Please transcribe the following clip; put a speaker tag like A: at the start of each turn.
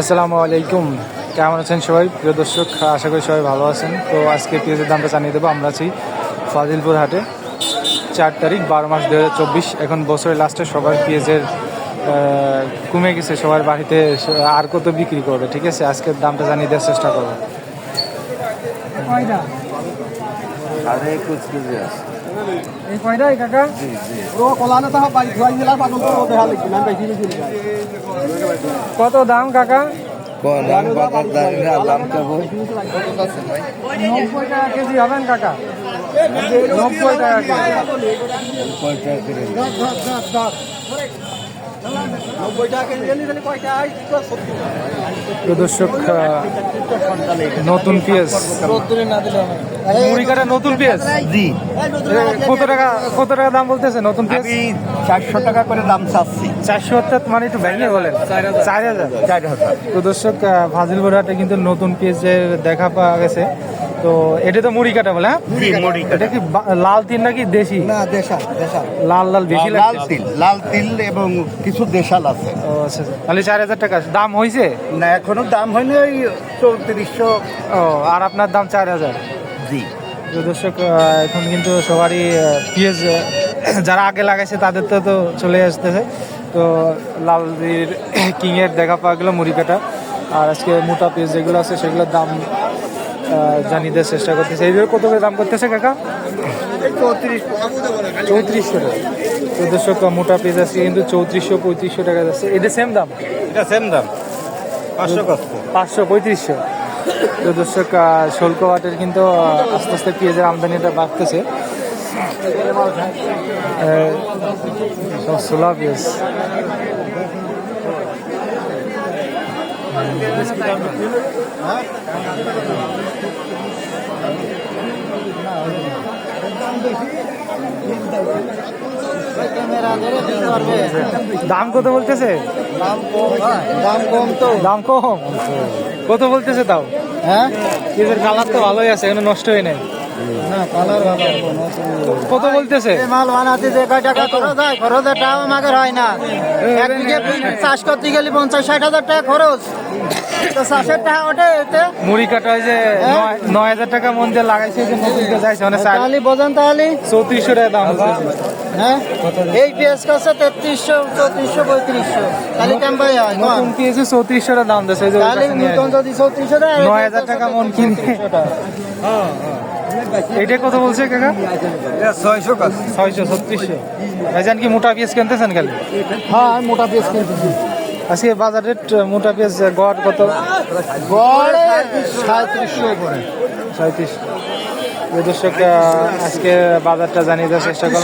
A: আসসালামু আলাইকুম। কেমন আছেন সবাই? প্রিয় দর্শক, আশা করি সবাই ভালো আছেন। তো আজকে পেঁয়াজের দামটা জানিয়ে দেবো। আমরা আছি ফাজিলপুর হাটে। চার তারিখ, বারো মাস দু চব্বিশ। এখন বছরের লাস্টে সবার পেঁয়াজের কমে গেছে। সবার বাড়িতে আর কত বিক্রি করবে, ঠিক আছে? আজকের দামটা জানিয়ে দেওয়ার চেষ্টা করব।
B: আছে।
C: এই কয়টাই কাকা?
B: জি জি।
C: ও কলানে তো বাড়ি ধোয়াই দিলাম পাগল তো দেখা লিখি না বেশি বেশি
A: কত দাম কাকা?
B: দাম বাজার জানি না দাম কেবল
A: নব্বই টাকা কেজি হবেন কাকা? নব্বই টাকা কেজি।
B: পয়সা
C: নব্বই টাকা কেজি
A: দর্শক নতুন পেঁয়াজ
C: রোদ্দুরে না দিলে
A: মুড়ি কাটা নতুন পেঁয়াজ?
B: জি।
A: কত টাকা কত টাকা দাম বলতেছে নতুন পেঁয়াজ?
B: আমি চারশো টাকা করে দাম চাচ্ছি।
A: চারশো অর্থাৎ মানে একটু ভেঙে বলেন। চার হাজার।
B: চার হাজার?
A: তো দর্শক আহ, ফাজিলপুর কিন্তু নতুন পেঁয়াজের দেখা পাওয়া গেছে। তো এটা তো মুড়ি কাটা বলে হ্যাঁ? এটা কি লাল তিল নাকি দেশি?
C: না দেশা দেশা
A: লাল লাল বেশি
B: লাল তিল লাল তিল এবং কিছু দেশাল আছে।
A: ও আচ্ছা আচ্ছা। তাহলে চার হাজার টাকা দাম হয়েছে
B: না এখনও দাম হয়নি ওই চৌত্রিশশো।
A: ও আর আপনার দাম চার হাজার।
B: জি
A: দর্শক এখন কিন্তু সবারই পিএস যারা আগে লাগাইছে তাদের তো তো চলে আসতেছে। তো লালদির কিংয়ের দেখা পাওয়া গেলো মুড়ি কাটা আর আজকে মোটা পেঁয়াজ যেগুলো আছে সেগুলোর দাম জানিয়ে দেওয়ার চেষ্টা করতেছে। এইভাবে কত করে দাম করতেছে কাকা? চৌত্রিশশো টাকা দর্শক মোটা পিস আছে কিন্তু চৌত্রিশশো পঁয়ত্রিশশো টাকা যাচ্ছে। এদের সেম দাম?
B: এটা সেম দাম। পাঁচশো
A: পাঁচশো। পঁয়ত্রিশশো। তো দর্শক শুল্ক হাটের কিন্তু আস্তে আস্তে পেঁয়াজের আমদানিটা বাড়তেছে। পেঁয়াজ। দাম কত বলতেছে?
C: দাম কম দাম কম তো।
A: দাম কম? কত বলতেছে তাও।
C: হ্যাঁ?
A: এদের কালার তো ভালোই আছে এখানে নষ্ট হয়ে নাই কত বলতেছে?
C: মাল বানাতে যে কয় টাকা খরচ হয় খরচের টাকা আমাকে হয় না। এক বিঘে চাষ করতে গেলে পঞ্চাশ ষাট হাজার টাকা খরচ। তো চাষের টাকা ওঠে এতে।
A: মুড়ি কাটা ওই যে নয়- নয় হাজার টাকা মন দিয়ে লাগাইছে যে নতুন পেঁয়াজ মানে
C: তাহলে বোঝেন তাহলে।
A: চৌত্রিশশো টাকা দাম
C: হ্যাঁ? এই পেঁয়াজ করছে তেত্রিশশো চৌত্রিশশো পঁয়ত্রিশশো। তাহলে কেমন হয়।
A: নতুন পেঁয়াজে চৌত্রিশশো টাকা দাম দিয়েছে
C: তাহলে নতুন যদি চৌত্রিশশো টাকা
A: নয় হাজার টাকা মন কিনে এইটা কত বলছে কাকা?
B: ছয়শো
A: ছয়শো ছত্রিশশো। ভাইজান কি মোটা পেঁয়াজ কিনতেছেন খালি?
C: হ্যাঁ আমি মোটা পেঁয়াজ কিনতেছি।
A: আজকে বাজার রেট মোটা পেঁয়াজ গড় কত?
C: গড়ে সাঁত্রিশশো করে।
A: সাঁত্রিশ। দর্শক আজকে বাজারটা জানিয়ে দেওয়ার চেষ্টা করো